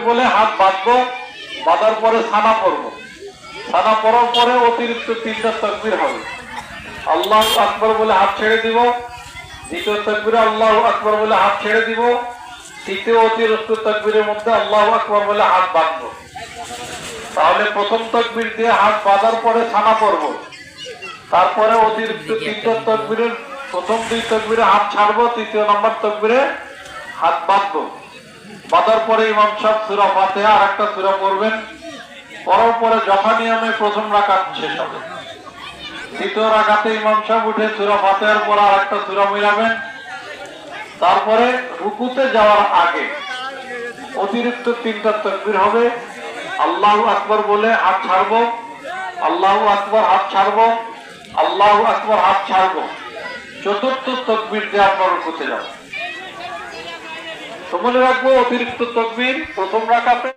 বলে হাত বাঁধবো, বাঁধার পরে ছানা পড়ব। ছানা পড়ার পরে অতিরিক্ত তিনটা তকবির হবে। আল্লাহ আকবর বলে হাত ছেড়ে দিব, দ্বিতীয় তকবিরে আল্লাহ আকবর বলে হাত ছেড়ে দিব, তৃতীয় অতিরিক্ত তকবিরের মধ্যে আল্লাহ আকবর বলে হাত বাঁধবো। তাহলে প্রথম তকবির দিয়ে হাত বাঁধার পরে ছানা পড়ব। তারপরে অতিরিক্ত তিনটা তকবিরের, প্রথম দুই তকবিরে হাত ছাড়বো, তৃতীয় নম্বর তকবিরে হাত বাঁধবো। বাঁধার পরে ইমাম সাহেব সুরা ফাতেহা আর একটা সুরা পড়বেন। পড়ার পরে যথা নিয়মে প্রথম রাকাত শেষ হবে। দ্বিতীয় রাকাতে ইমাম সাহেব উঠে সুরা ফাতেহার পর আর একটা সুরা মিলাবেন। তারপরে রুকুতে যাওয়ার আগে অতিরিক্ত তিনটা তকবির হবে। আল্লাহ আকবর বলে হাত ছাড়বো। আল্লাহ আকবর হাত ছাড়বো। আল্লাহ আকবর হাত ছাড়বো। চতুর্থ তকবির দিয়ে আমরা রুকুতে যাব। তো মনে রাখব অতিরিক্ত তকবির প্রথম রাখাতে।